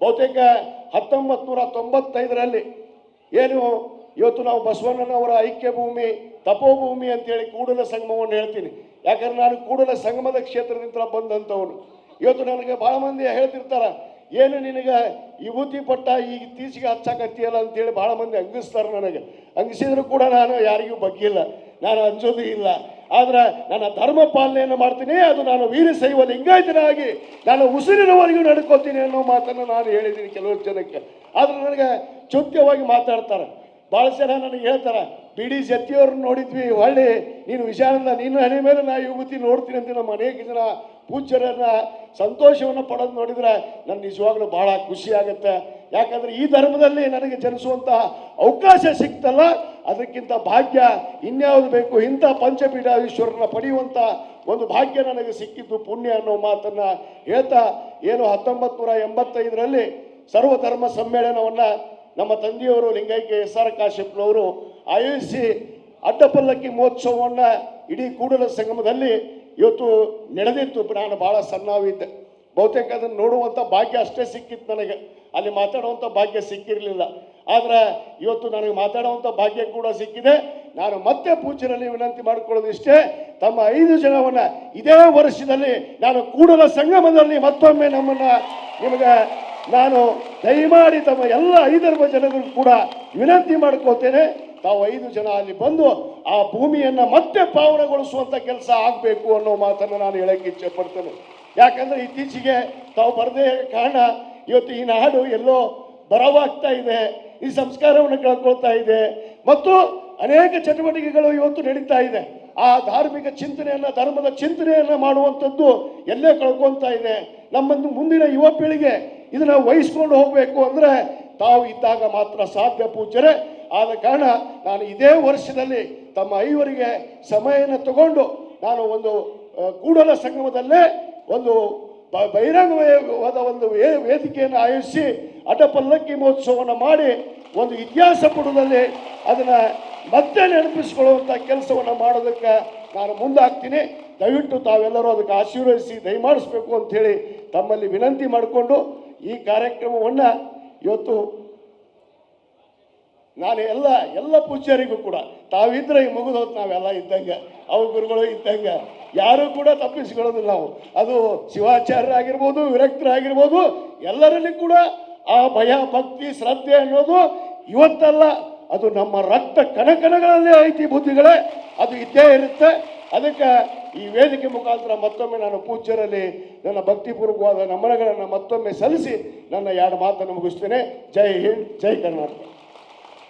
ಬಹುತೇಕ ಹತ್ತೊಂಬತ್ತು ನೂರ ತೊಂಬತ್ತೈದರಲ್ಲಿ ಏನು ಇವತ್ತು ನಾವು ಬಸವಣ್ಣನವರ ಐಕ್ಯ ಭೂಮಿ ತಪೋಭೂಮಿ ಅಂತೇಳಿ ಕೂಡಲ ಸಂಗಮವನ್ನು ಹೇಳ್ತೀನಿ. ಯಾಕಂದ್ರೆ ನಾನು ಕೂಡಲ ಸಂಗಮದ ಕ್ಷೇತ್ರದಿಂದ ಬಂದಂಥವನು. ಇವತ್ತು ನನಗೆ ಭಾಳ ಮಂದಿ ಹೇಳ್ತಿರ್ತಾರ, ಏನು ನಿನಗೆ ವಿಭೂತಿ ಪಟ್ಟ ಈಗ ಇತ್ತೀಚೆಗೆ ಹಚ್ಚಾಕತ್ತೀಯಲ್ಲ ಅಂತೇಳಿ ಭಾಳ ಮಂದಿ ಅಂಗಿಸ್ತಾರೆ ನನಗೆ. ಅಂಗಿಸಿದ್ರು ಕೂಡ ನಾನು ಯಾರಿಗೂ ಬಗ್ಗಿಲ್ಲ. ನಾನು ಅಂಜೋದು ಇಲ್ಲ. ಆದ್ರೆ ನನ್ನ ಧರ್ಮ ಪಾಲನೆಯನ್ನು ಮಾಡ್ತೀನಿ, ಅದು ನಾನು ವೀರಶೈವ ಲಿಂಗಾಯತನಾಗಿ ನಾನು ಉಸಿರಿನವರೆಗೂ ನಡ್ಕೋತೀನಿ ಅನ್ನೋ ಮಾತನ್ನು ನಾನು ಹೇಳಿದ್ದೀನಿ ಕೆಲವು ಜನಕ್ಕೆ. ಆದ್ರೆ ನನಗೆ ಚುಕ್ಯವಾಗಿ ಮಾತಾಡ್ತಾರೆ. ಭಾಳ ಜನ ನನಗೆ ಹೇಳ್ತಾರೆ ಬಿ ಡಿ ಶೆಟ್ಟಿಯವ್ರನ್ನ ನೋಡಿದ್ವಿ, ಹೊಳ್ಳಿ, ನೀನು ವಿಚಾರದ ನೀನು ಹಣೆ ಮೇಲೆ ನಾ ಯುವತಿ ನೋಡ್ತೀನಿ ಅಂತ ನಮ್ಮ ಅನೇಕ ಜನ ಪೂಜ್ಯರನ್ನ ಸಂತೋಷವನ್ನು ಪಡೋದು ನೋಡಿದ್ರೆ ನನ್ನ ನಿಜವಾಗ್ಲೂ ಭಾಳ ಖುಷಿ ಆಗುತ್ತೆ. ಯಾಕಂದ್ರೆ ಈ ಧರ್ಮದಲ್ಲಿ ನನಗೆ ಜನಿಸುವಂತಹ ಅವಕಾಶ ಸಿಕ್ತಲ್ಲ, ಅದಕ್ಕಿಂತ ಭಾಗ್ಯ ಇನ್ಯಾವುದು ಬೇಕು? ಇಂಥ ಪಂಚಪೀಠಾಧೀಶ್ವರನ ಪಡೆಯುವಂಥ ಒಂದು ಭಾಗ್ಯ ನನಗೆ ಸಿಕ್ಕಿದ್ದು ಪುಣ್ಯ ಅನ್ನೋ ಮಾತನ್ನ ಹೇಳ್ತಾ ಏನು ಹತ್ತೊಂಬತ್ತು ನೂರ ಎಂಬತ್ತೈದರಲ್ಲಿ ಸರ್ವಧರ್ಮ ಸಮ್ಮೇಳನವನ್ನು ನಮ್ಮ ತಂದೆಯವರು ಲಿಂಗೈಕ್ಯ ಎಸ್ ಆರ್ ಕಾಶ್ಯಪ್ನವರು ಆಯೋಜಿಸಿ ಅಡ್ಡಪಲ್ಲಕ್ಕಿ ಮಹೋತ್ಸವವನ್ನು ಇಡೀ ಕೂಡಲ ಸಂಗಮದಲ್ಲಿ ಇವತ್ತು ನಡೆದಿತ್ತು. ನಾನು ಭಾಳ ಸಣ್ಣವಿದ್ದೆ ಬಹುತೇಕ ಅದನ್ನು ನೋಡುವಂಥ ಭಾಗ್ಯ ಅಷ್ಟೇ ಸಿಕ್ಕಿತ್ತು ನನಗೆ. ಅಲ್ಲಿ ಮಾತಾಡುವಂಥ ಭಾಗ್ಯ ಸಿಕ್ಕಿರಲಿಲ್ಲ. ಆದರೆ ಇವತ್ತು ನನಗೆ ಮಾತಾಡುವಂಥ ಭಾಗ್ಯ ಕೂಡ ಸಿಕ್ಕಿದೆ. ನಾನು ಮತ್ತೆ ಪೂಜೆಯಲ್ಲಿ ವಿನಂತಿ ಮಾಡಿಕೊಳ್ಳೋದಿಷ್ಟೇ, ತಮ್ಮ ಐದು ಜನವನ್ನ ಇದೇ ವರ್ಷದಲ್ಲಿ ನಾನು ಕೂಡಲ ಸಂಗಮದಲ್ಲಿ ಮತ್ತೊಮ್ಮೆ ನಮ್ಮನ್ನ ನಿಮಗೆ ನಾನು ದಯಮಾಡಿ ತಮ್ಮ ಎಲ್ಲ ಐದರ್ವ ಜನಗಳು ಕೂಡ ವಿನಂತಿ ಮಾಡ್ಕೋತೇನೆ ತಾವು ಐದು ಜನ ಅಲ್ಲಿ ಬಂದು ಆ ಭೂಮಿಯನ್ನು ಮತ್ತೆ ಪಾವನಗೊಳಿಸುವಂತ ಕೆಲಸ ಆಗಬೇಕು ಅನ್ನೋ ಮಾತನ್ನು ನಾನು ಹೇಳಕ್ಕೆ ಇಚ್ಛೆ ಪಡ್ತೇನೆ ಯಾಕಂದ್ರೆ ಇತ್ತೀಚೆಗೆ ತಾವು ಬರದೇ ಕಾರಣ ಇವತ್ತು ಈ ನಾಡು ಎಲ್ಲೋ ಬರವಾಗ್ತಾ ಇದೆ, ಈ ಸಂಸ್ಕಾರವನ್ನು ಕಳ್ಕೊಳ್ತಾ ಇದೆ, ಮತ್ತು ಅನೇಕ ಚಟುವಟಿಕೆಗಳು ಇವತ್ತು ನಡೀತಾ ಇದೆ. ಆ ಧಾರ್ಮಿಕ ಚಿಂತನೆಯನ್ನ, ಧರ್ಮದ ಚಿಂತನೆಯನ್ನ ಮಾಡುವಂಥದ್ದು ಎಲ್ಲೇ ಕಳ್ಕೊಳ್ತಾ ಇದೆ. ನಮ್ಮನ್ನು ಮುಂದಿನ ಯುವ ಪೀಳಿಗೆ ಇದನ್ನ ವಹಿಸ್ಕೊಂಡು ಹೋಗಬೇಕು ಅಂದ್ರೆ ತಾವು ಇದ್ದಾಗ ಮಾತ್ರ ಸಾಧ್ಯ ಪೂಜ್ಯರೆ. ಆದ ಕಾರಣ ನಾನು ಇದೇ ವರ್ಷದಲ್ಲಿ ತಮ್ಮ ಐವರಿಗೆ ಸಮಯನ ತಗೊಂಡು ನಾನು ಒಂದು ಕೂಡಲ ಸಂಗಮದಲ್ಲೇ ಒಂದು ಬಹಿರಂಗವಾದ ಒಂದು ವೇದಿಕೆಯನ್ನು ಆಯೋಜಿಸಿ ಅಡ್ಡಪಲ್ಲಕ್ಕಿ ಮಹೋತ್ಸವವನ್ನು ಮಾಡಿ ಒಂದು ಇತಿಹಾಸ ಪುಟದಲ್ಲಿ ಅದನ್ನು ಮತ್ತೆ ನೆನಪಿಸಿಕೊಳ್ಳುವಂಥ ಕೆಲಸವನ್ನು ಮಾಡೋದಕ್ಕೆ ನಾನು ಮುಂದಾಗ್ತೀನಿ. ದಯವಿಟ್ಟು ತಾವೆಲ್ಲರೂ ಅದಕ್ಕೆ ಆಶೀರ್ವದಿಸಿ, ದಯಮಾಡಿಸ್ಬೇಕು ಅಂಥೇಳಿ ತಮ್ಮಲ್ಲಿ ವಿನಂತಿ ಮಾಡಿಕೊಂಡು ಈ ಕಾರ್ಯಕ್ರಮವನ್ನು ಇವತ್ತು ನಾನು ಎಲ್ಲ ಎಲ್ಲ ಪೂಜ್ಯರಿಗೂ ಕೂಡ, ತಾವಿದ್ರೆ ಈ ಮುಗಿದೋದು ನಾವೆಲ್ಲ ಇದ್ದಂಗೆ, ಅವ ಗುರುಗಳು ಇದ್ದಂಗೆ, ಯಾರು ಕೂಡ ತಪ್ಪಿಸಿಕೊಳ್ಳೋದಿಲ್ಲ ನಾವು. ಅದು ಶಿವಾಚಾರ್ಯರಾಗಿರ್ಬೋದು, ವಿರಕ್ತರಾಗಿರ್ಬೋದು, ಎಲ್ಲರಲ್ಲಿ ಕೂಡ ಆ ಭಯ, ಭಕ್ತಿ, ಶ್ರದ್ಧೆ ಅನ್ನೋದು ಇವತ್ತಲ್ಲ, ಅದು ನಮ್ಮ ರಕ್ತ ಕಣಕಣಗಳಲ್ಲೇ ಐತಿ ಬುದ್ಧಿಗಳೇ, ಅದು ಇದ್ದೇ ಇರುತ್ತೆ. ಅದಕ್ಕೆ ಈ ವೇದಿಕೆ ಮುಖಾಂತರ ಮತ್ತೊಮ್ಮೆ ನಾನು ಪೂಜ್ಯರಲ್ಲಿ ನನ್ನ ಭಕ್ತಿಪೂರ್ವಕವಾದ ನಮನಗಳನ್ನು ಮತ್ತೊಮ್ಮೆ ಸಲ್ಲಿಸಿ ನನ್ನ ಎರಡು ಮಾತನ್ನು ಮುಗಿಸ್ತೇನೆ. ಜೈ ಹಿಂದ್, ಜೈ ಕರ್ನಾಟಕ.